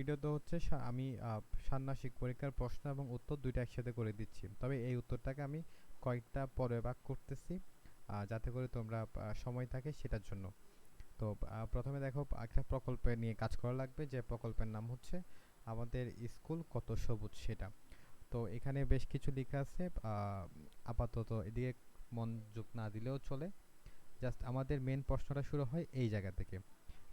ভিডিওতে হচ্ছে আমি ষান্মাসিক পরীক্ষার প্রশ্ন এবং উত্তর দুইটা একসাথে করে দিচ্ছি। তবে এই উত্তরটাকে আমি কয়েকটা পরে ভাগ করতেছি যাতে করে তোমরা সময় থাকে সেটার জন্য। তো প্রথমে দেখো, একটা প্রকল্পে নিয়ে কাজ করা লাগবে, যে প্রকল্পের নাম হচ্ছে আমাদের স্কুল কত সবুজ সেটা। তো এখানে বেশ কিছু লেখা আছে আপাতত এদিকে মনোযোগ না দিলেও চলে। জাস্ট আমাদের মেন প্রশ্নটা শুরু হয় এই জায়গা থেকে।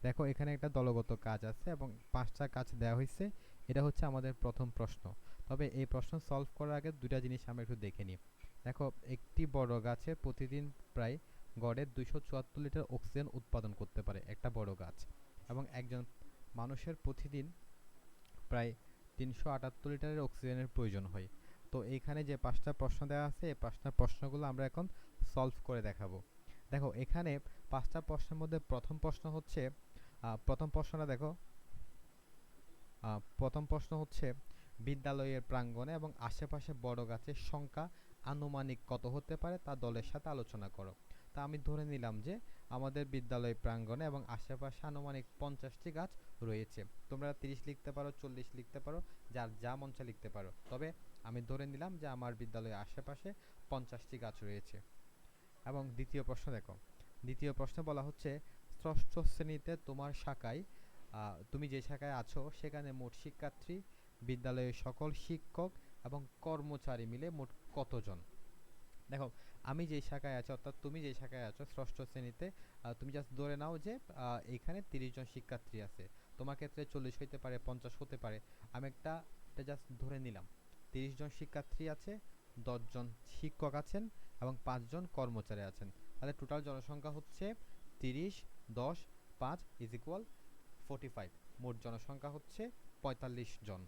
দেখো, এখানে একটা দলগত কাজ আছে এবং পাঁচটা কাজ দেওয়া হয়েছে এটা হচ্ছে আমাদের প্রথম প্রশ্ন। তবে এই প্রশ্ন সলভ করার আগে দুটা জিনিস আমরা একটু দেখে নিই। দেখো, একটি বড় গাছে প্রতিদিন প্রায় গড়ে দুইশো চুয়াত্তর লিটার অক্সিজেন উৎপাদন করতে পারে একটা বড় গাছ। এবং একজন মানুষের প্রতিদিন প্রায় তিনশো আটাত্তর লিটারের অক্সিজেনের প্রয়োজন হয়। তো এইখানে যে পাঁচটা প্রশ্ন দেওয়া আছে, এই পাঁচটা প্রশ্নগুলো আমরা এখন সলভ করে দেখাবো। দেখো, এখানে পাঁচটা প্রশ্নের মধ্যে প্রথম প্রশ্ন হচ্ছে প্রথম প্রশ্নটা দেখো। প্রথম প্রশ্ন হচ্ছে, বিদ্যালয়ের প্রাঙ্গণে এবং আশেপাশে বড় গাছের সংখ্যা আনুমানিক কত হতে পারে তা দলের সাথে আলোচনা করো। তা আমি ধরে নিলাম যে, আমাদের বিদ্যালয় প্রাঙ্গণে এবং আশেপাশে আনুমানিক পঞ্চাশটি গাছ রয়েছে। তোমরা তিরিশ লিখতে পারো, চল্লিশ লিখতে পারো, যার যা মঞ্চে লিখতে পারো। তবে আমি ধরে নিলাম যে, আমার বিদ্যালয়ের আশেপাশে পঞ্চাশটি গাছ রয়েছে। এবং দ্বিতীয় প্রশ্ন দেখো। দ্বিতীয় প্রশ্নে বলা হচ্ছে ষষ্ঠ শ্রেণীতে তোমার শাখায় তুমি যে শাখায় আছো সেখানে মোট শিক্ষার্থী, বিদ্যালয়ের সকল শিক্ষক এবং কর্মচারী মিলে মোট কতজন? দেখো, আমি যেই শাখায় আছি, অর্থাৎ তুমি যেই শাখায় আছো ষষ্ঠ শ্রেণীতে তুমি জাস্ট ধরে নাও যে এখানে তিরিশ জন শিক্ষার্থী আছে। তোমার ক্ষেত্রে চল্লিশ হইতে পারে, পঞ্চাশ হতে পারে। আমি একটা জাস্ট ধরে নিলাম। তিরিশ জন শিক্ষার্থী আছে দশজন শিক্ষক আছেন এবং পাঁচজন কর্মচারী আছেন। তাহলে টোটাল জনসংখ্যা হচ্ছে তিরিশ, দশ, পাঁচ ইজ ইকুয়াল ফোর্টি ফাইভ মোট জনসংখ্যা হচ্ছে পঁয়তাল্লিশ জন।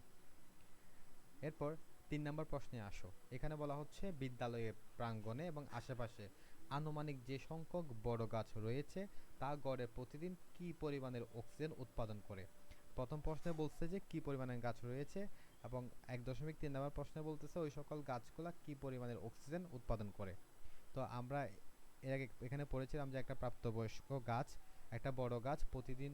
এরপর তিন নম্বর প্রশ্নে আসো। এখানে বলা হচ্ছে বিদ্যালয়ের প্রাঙ্গণে এবং আশেপাশে আনুমানিক যে সংখ্যক বড় গাছ রয়েছে, তা গড়ে প্রতিদিন কি পরিমাণের অক্সিজেন উৎপাদন করে? প্রথম প্রশ্নে বলছে যে কি পরিমাণের গাছ রয়েছে এবং এক দশমিক তিন নম্বর প্রশ্নে বলতেছে ওই সকল গাছগুলা কি পরিমাণের অক্সিজেন উৎপাদন করে? তো আমরা এর আগে এখানে পড়েছিলাম যে একটা প্রাপ্তবয়স্ক গাছ, একটা বড় গাছ প্রতিদিন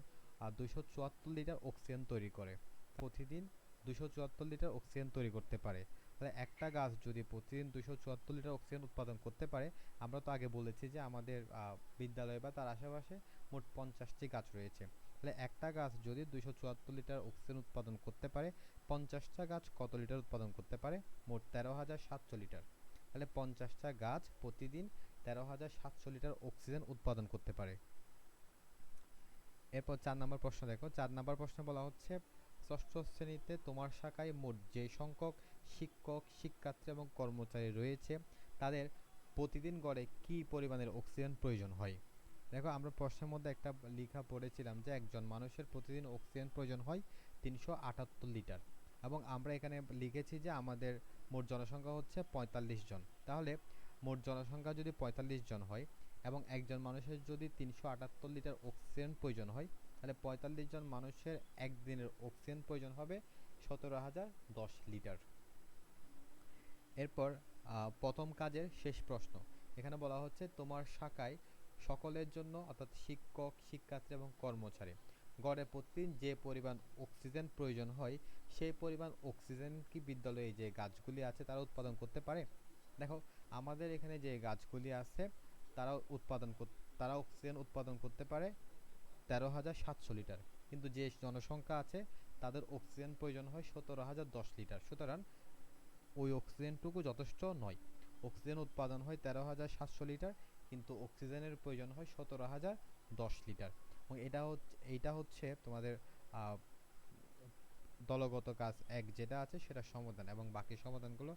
দুইশো চুয়াত্তর লিটার অক্সিজেন তৈরি করে। প্রতিদিন দুশো চুয়াত্তর লিটার অক্সিজেন তৈরি করতে পারে। তাহলে একটা গাছ যদি প্রতিদিন দুশো চুয়াত্তর লিটার অক্সিজেন উৎপাদন করতে পারে, আমরা তো আগে বলেছি যে আমাদের বিদ্যালয় বা তার আশেপাশে মোট পঞ্চাশটি গাছ রয়েছে। তাহলে একটা গাছ যদি দুশো চুয়াত্তর লিটার অক্সিজেন উৎপাদন করতে পারে, পঞ্চাশটা গাছ কত লিটার উৎপাদন করতে পারে? মোট তেরো হাজার সাতশো লিটার। তাহলে পঞ্চাশটা গাছ প্রতিদিন তেরো হাজার সাতশো লিটার অক্সিজেন উৎপাদন করতে পারে। এরপর চার নম্বর প্রশ্ন দেখো। চার নম্বর প্রশ্নে বলা হচ্ছে, ষষ্ঠ শ্রেণীতে তোমার শাখায় মোট যে সংখ্যক শিক্ষক, শিক্ষার্থী এবং কর্মচারী রয়েছে, তাদের প্রতিদিন গড়ে কি পরিমাণের অক্সিজেন প্রয়োজন হয়? দেখো, আমরা প্রশ্নের মধ্যে একটা লেখা পড়েছিলাম যে একজন মানুষের প্রতিদিন অক্সিজেন প্রয়োজন হয় তিনশো আটাত্তর লিটার এবং আমরা এখানে লিখেছি যে আমাদের মোট জনসংখ্যা হচ্ছে পঁয়তাল্লিশ জন। তাহলে মোট জনসংখ্যা যদি পঁয়তাল্লিশ জন হয় এবং একজন মানুষের যদি তিনশো আটাত্তর লিটার অক্সিজেন প্রয়োজন হয়, তাহলে পঁয়তাল্লিশ জন মানুষের একদিনের অক্সিজেন প্রয়োজন হবে সতেরো হাজার দশ লিটার। এরপর প্রথম কাজের শেষ প্রশ্ন। এখানে বলা হচ্ছে, তোমার শাখায় সকলের জন্য, অর্থাৎ শিক্ষক, শিক্ষার্থী এবং কর্মচারী, গড়ে প্রতিদিন যে পরিমাণ অক্সিজেন প্রয়োজন হয়, সেই পরিমাণ অক্সিজেন কি বিদ্যালয়ে যে গাছগুলি আছে, তারা উৎপাদন করতে পারে? দেখো, আমাদের এখানে যে গাছগুলি আছে তারা উৎপাদন তারা অক্সিজেন উৎপাদন করতে পারে তেরো হাজার সাতশো লিটার। কিন্তু যে জনসংখ্যা আছে, তাদের অক্সিজেন প্রয়োজন হয় সতেরো হাজার দশ লিটার। সুতরাং ওই অক্সিজেনটুকু যথেষ্ট নয়। অক্সিজেন উৎপাদন হয় তেরো হাজার সাতশো লিটার, কিন্তু অক্সিজেনের প্রয়োজন হয় সতেরো হাজার দশ লিটার। এবং এটা হচ্ছে এইটা হচ্ছে তোমাদের দলগত কাজ এক যেটা আছে সেটা সমাধান। এবং বাকি সমাধানগুলো